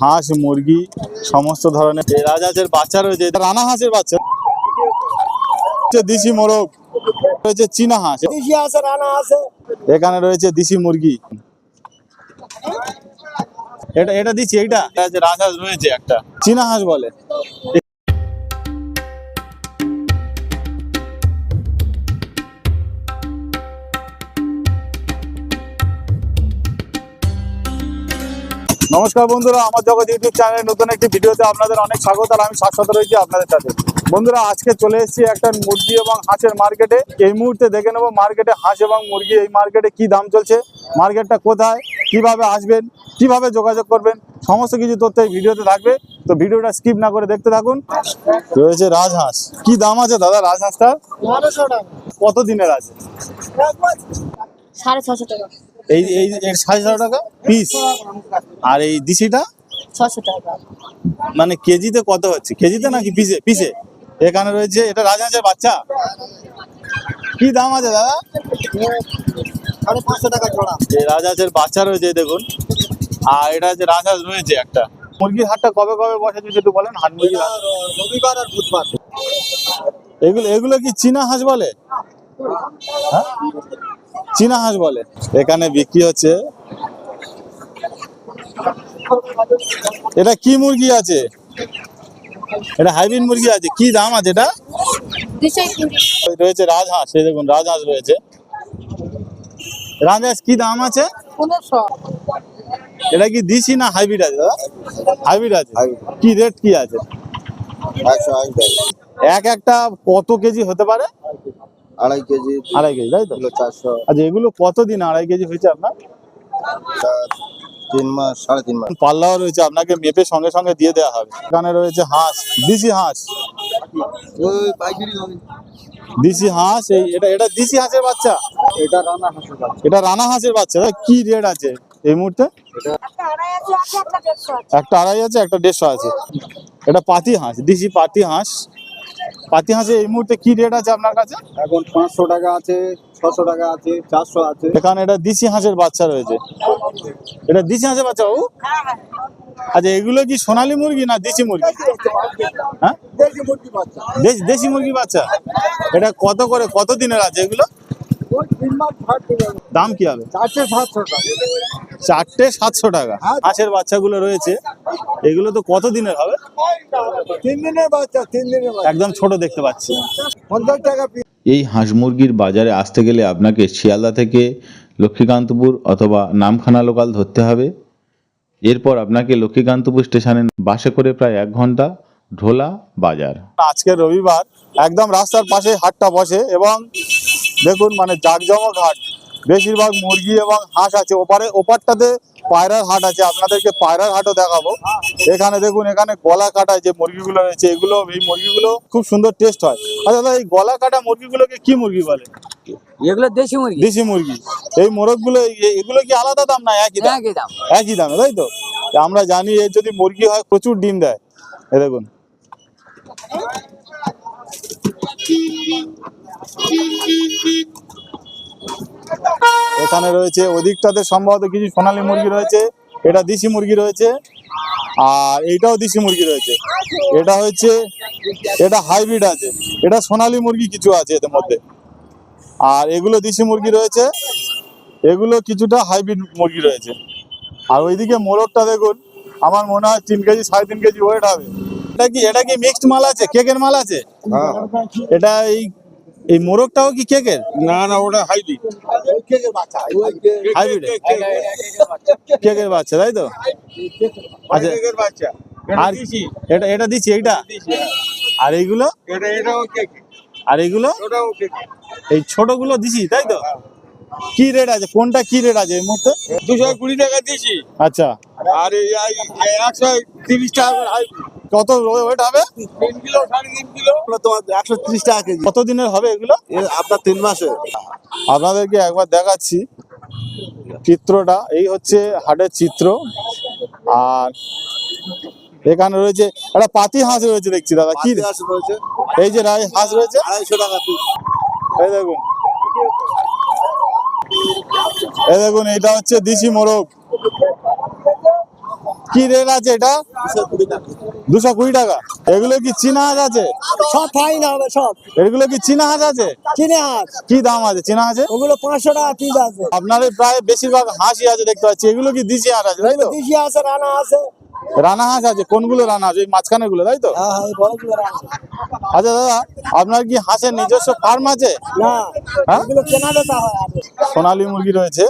হাঁস মুরগি সমস্ত ধরনের রাজ রাজহাঁসের বাচ্চা রয়েছে রানা হাঁসের বাচ্চা। দিশি মোরগ রয়েছে চীনা হাঁস। দিশি রানা এখানে রয়েছে দিশি মুরগি। এটা এটা দিচ্ছি এইটা? রাজহাঁস রয়েছে একটা। চীনা হাঁস বলে। নমস্কার বন্ধুরা আমার জগৎ ইউটিউব চ্যানেলের নতুন একটি ভিডিওতে আপনাদের অনেক স্বাগত আর আমি শাশ্বত রয়েছি আপনাদের সাথে। বন্ধুরা আজকে চলে এসেছি একটা মুরগি এবং হাঁসের মার্কেটে এই মুহূর্তে দেখে নেব মার্কেটে হাঁস এবং মুরগি এই মার্কেটে কি দাম চলছে মার্কেটটা কোথায় কীভাবে আসবেন কীভাবে যোগাযোগ করবেন সমস্ত কিছু তথ্য এই ভিডিওতে থাকবে। তো ভিডিওটা স্কিপ না করে দেখতে থাকুন। রয়েছে রাজহাঁস। কি দাম আছে দাদা রাজহাঁসটা কত দিনের আছে? সাড়ে ছশো টাকা। এই এই এর সাড়ে ছশো টাকা পিস আর এই দিশিটা? ছশো টাকা। মানে কেজিতে কত হচ্ছে? কেজিতে নাকি পিসে পিসে এখানে রয়েছে এটা রাজহাঁসের বাচ্চা? কি দাম আছে দাদা? সাড়ে পাঁচশো টাকা জোড়া। এই রাজহাঁসের বাচ্চা রয়েছে দেখুন। আর এটা হচ্ছে রাজহাঁস রয়েছে একটা। মুরগির হাটটা কবে কবে বসে যদি একটু বলেন হাট মুরগির রবিবার আর বুধবার। এগুলো এগুলো কি চীনা হাঁস বলে? হ্যাঁ? চীনা হাঁস বলে। এখানে বিক্রি হচ্ছে। এটা কি মুরগি আছে? এটা হাইব্রিড মুরগি আছে। কি দাম আছে এটা? রয়েছে রাজহাঁস। এই দেখুন রাজহাঁস রয়েছে। রাজহাঁস কি দাম আছে? এটা কি দিছি না হাইব্রিড আছে দাদা? হাইব্রিড আছে? কি রেট কি আছে? একশো এক একটা কত কেজি হতে পারে? আড়াই কেজি আড়াই কেজি তাই তো? চারশো। আচ্ছা এগুলো কতদিন আড়াই কেজি হয়েছে আপনার? তিন মাস সাড়ে তিন মাস। পাল্লাও রয়েছে আপনাকে মেপে সঙ্গে সঙ্গে দিয়ে দেওয়া হবে। এখানে রয়েছে হাঁস দিশি হাঁস। ওই দিশি হাঁস এই এটা এটা দিশি হাঁসের বাচ্চা? এটা রানা হাঁসের বাচ্চা। কি রেট আছে এই মুহূর্তে? একটা আড়াই আছে একটা দেড়শো আছে। একটা আড়াই আছে একটা দেড়শো আছে। এটা পাতি হাঁস দিশি পাতি হাঁস। পাতি হাঁসে এই মুহূর্তে কি রেট আছে আপনার কাছে? এখন পাঁচশো টাকা আছে ছশো টাকা আছে চারশো আছে। এখানে এটা দিশি হাঁসের বাচ্চা রয়েছে। এটা দিশি হাঁসের বাচ্চা বাবু? আচ্ছা এগুলো কি সোনালি মুরগি না দেশি মুরগি? হ্যাঁ? দেশি মুরগি বাচ্চা। দেশ- দেশি মুরগি বাচ্চা? এটা কত করে কত দিনের আছে এগুলো? দাম কি হবে? চারশে সাতশো টাকা চারটে সাতশো টাকা। হাঁসের বাচ্চাগুলো রয়েছে। এগুলো তো কত দিনের হবে? তিন দিনের বাচ্চা তিন দিনের একদম ছোট দেখতে পাচ্ছি। পঞ্চাশ টাকা এই হাঁস মুরগির বাজারে আসতে গেলে আপনাকে শিয়ালদা থেকে লক্ষ্মীকান্তপুর অথবা নামখানা লোকাল ধরতে হবে। এরপর আপনাকে লক্ষ্মীকান্তপুর স্টেশনে বাসে করে প্রায় এক ঘণ্টা ঢোলা বাজার। আজকে রবিবার একদম রাস্তার পাশে হাটটা বসে এবং দেখুন মানে জাকজমক হাট। বেশিরভাগ মুরগি এবং হাঁস আছে। ওপারে ওপারটাতে পায়রার হাট আছে। আপনাদেরকে পায়রার হাটও দেখাবো। এখানে দেখুন এখানে গলা কাটা যে মুরগিগুলো রয়েছে এগুলো এই মুরগিগুলো খুব সুন্দর টেস্ট হয়। আচ্ছা দাদা এই গলা কাটা মুরগিগুলোকে কি মুরগি বলে? এগুলো দেশি মুরগি। দেশি মুরগি। এই মোরগগুলো এগুলো কি আলাদা দাম না একই দাম? একই দাম। একই দামে তাই তো? আমরা জানি এর যদি মুরগি হয় প্রচুর ডিম দেয়। এ দেখুন। এখানে রয়েছে ওদিকটাতে সম্ভবত কিছু সোনালি মুরগি রয়েছে এটা দেশি মুরগি রয়েছে আর এইটাও দেশি মুরগি রয়েছে। এটা হচ্ছে এটা হাইব্রিড আছে এটা সোনালি মুরগি কিছু আছে এদের মধ্যে। আর এগুলো দেশি মুরগি রয়েছে এগুলো কিছুটা হাইব্রিড মুরগি রয়েছে। আর ওইদিকে মোরগটা দেখুন আমার মনে হয় তিন কেজি সাড়ে তিন কেজি ওয়েট হবে। এটা কি এটা কি মিক্সড মাল আছে? কেকের মাল আছে? এটা এই এই মোরগটাও কি কেকের? না না ওটা হাইব্রিড। বাচ্চা হাইব্রিড? কেকের বাচ্চা। তাই তো? আচ্ছা বাচ্চা। আর এটা এটা দিচ্ছি এইটা? আর এইগুলো? এটা এটাও কেক আর এইগুলো? ওটাও কেক এই ছোটগুলো দিছি তাই তো? কি রেট আছে? কোনটা কি রেট আছে এই মুহূর্তে? দুশো কুড়ি টাকা দিয়েছি আচ্ছা। আর একশো তিরিশ টাকা হাইব্রিড। কত ওয়েট হবে? তিন কিলো সাড়ে তিন কিলো। তোমার একশো তিরিশ টাকা কেজি। কত দিনের হবে এগুলো? আপনার তিন মাসে আপনাদেরকে একবার দেখাচ্ছি চিত্রটা। এই হচ্ছে হাটের চিত্র। আর এখানে রয়েছে একটা পাতি হাঁস রয়েছে দেখছি দাদা কি? রয়েছে। এই যে রাই হাঁস রয়েছে। আড়াইশো টাকা পিস। এই দেখুন। এই দেখুন এটা হচ্ছে দেশি মোরগ। কি রেট আছে এটা? দুশো কুড়ি টাকা। এগুলো কি চীনা হাঁস আছে? সব ফাইন হবে সব। এগুলো কি চীনা হাঁস আছে? চীনা হাঁস। কি দাম আছে? চীনা হাঁসে ওগুলো পাঁচশো টাকা পিস আছে। আপনার প্রায় বেশিরভাগ হাঁসই আছে দেখতে পাচ্ছি। এগুলো কি দিশি হাঁস আছে তাই তো? দেশি আছে রানা আছে। রানা হাঁস আছে কোনগুলো রানা হাঁস? ওই মাঝখানে গুলো তাই তো? হ্যাঁ হ্যাঁ আচ্ছা দাদা আপনার কি হাঁসের নিজস্ব ফার্ম আছে? সোনালি হ্যাঁ? সোনালী মুরগি রয়েছে।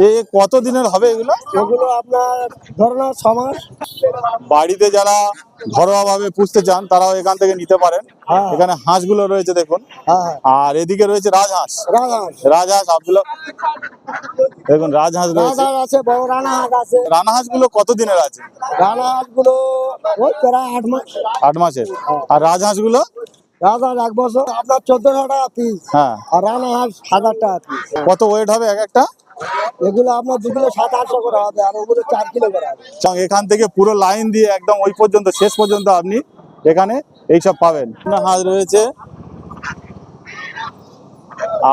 এ কত দিনের হবে এগুলো? এগুলো আপনার ধরো ছ মাস বাড়িতে যারা ঘরোয়া ভাবে পুষতে চান তারাও এখান থেকে নিতে পারেন। হ্যাঁ। এখানে হাঁসগুলো রয়েছে দেখুন। হ্যাঁ হ্যাঁ। আর এদিকে রয়েছে রাজহাঁস। রাজহাঁস। রাজহাঁস আব্দুল্লাহ দেখুন রাজহাঁস রয়েছে। আছে বড় রানা হাঁস আছে। রানা হাঁসগুলো কত দিনের আছে? রানা হাঁসগুলো ওই প্রায় আট মাস। আট মাসের। আর রাজহাঁসগুলো? রাজহাঁস এক বছর আপনার চোদ্দশো টাকা পিস হ্যাঁ। আর রানা হাঁস হাজার টাকা পিস কত ওয়েট হবে এক একটা? এগুলো আপনার দু কিলো সাত আটশো করে হবে আর ওগুলো চার কিলো করে হবে। এখান থেকে পুরো লাইন দিয়ে একদম ওই পর্যন্ত শেষ পর্যন্ত আপনি এখানে এইসব পাবেন। চীনা হাঁস রয়েছে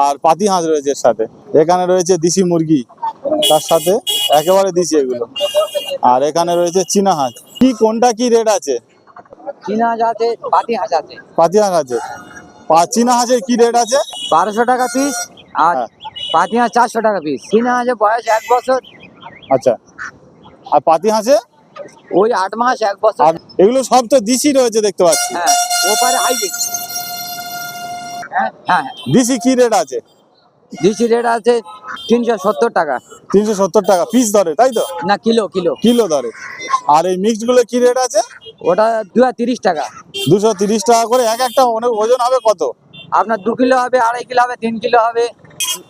আর পাতি হাঁস রয়েছে এর সাথে। এখানে রয়েছে দেশি মুরগি তার সাথে একেবারে দিছি এগুলো। আর এখানে রয়েছে চীনা হাঁস। কি কোনটা কি রেট আছে? চীনা হাঁস আছে পাতি হাঁস আছে। পাতি হাঁস আছে। চীনা হাঁসের কি রেট আছে? বারোশো টাকা পিস আর হ্যাঁ। পাতি হাঁস চারশো টাকা পিস চীনা হাঁসের বয়স এক বছর। আচ্ছা। আর পাতি হাঁসে ওই আট মাস এক বছর। এগুলো সব তো দিশি রয়েছে দেখতে পাচ্ছি। হ্যাঁ ওপারে হাইব্রিড হ্যাঁ হ্যাঁ। দিশি কি রেট আছে? ডিসি রেট আছে তিনশো সত্তর টাকা। তিনশো সত্তর টাকা পিস ধরে তাই তো? না কিলো কিলো। কিলো ধরে। আর এই মিক্সডগুলো কি রেট আছে? ওটা দু তিরিশ টাকা। দুশো তিরিশ টাকা করে এক একটা অনেক ওজন হবে কত? আপনার দু কিলো হবে আড়াই কিলো হবে তিন কিলো হবে।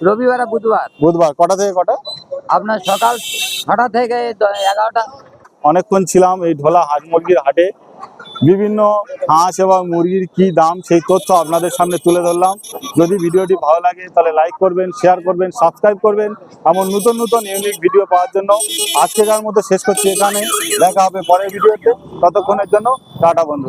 রবিবার আর বুধবার। বুধবার। কটা থেকে কটা? আপনার সকাল ছটা থেকে এগারোটা। অনেকক্ষণ ছিলাম এই ঢোলা হাঁস মুরগির হাটে। বিভিন্ন হাঁস এবং মুরগির কি দাম সেই তথ্য আপনাদের সামনে তুলে ধরলাম। যদি ভিডিওটি ভালো লাগে তাহলে লাইক করবেন শেয়ার করবেন সাবস্ক্রাইব করবেন এমন নতুন নতুন ইউনিক ভিডিও পাওয়ার জন্য আজকেকার মতো শেষ করছি এখানে। দেখা হবে পরের ভিডিওতে ততক্ষণের জন্য টাটা বন্ধু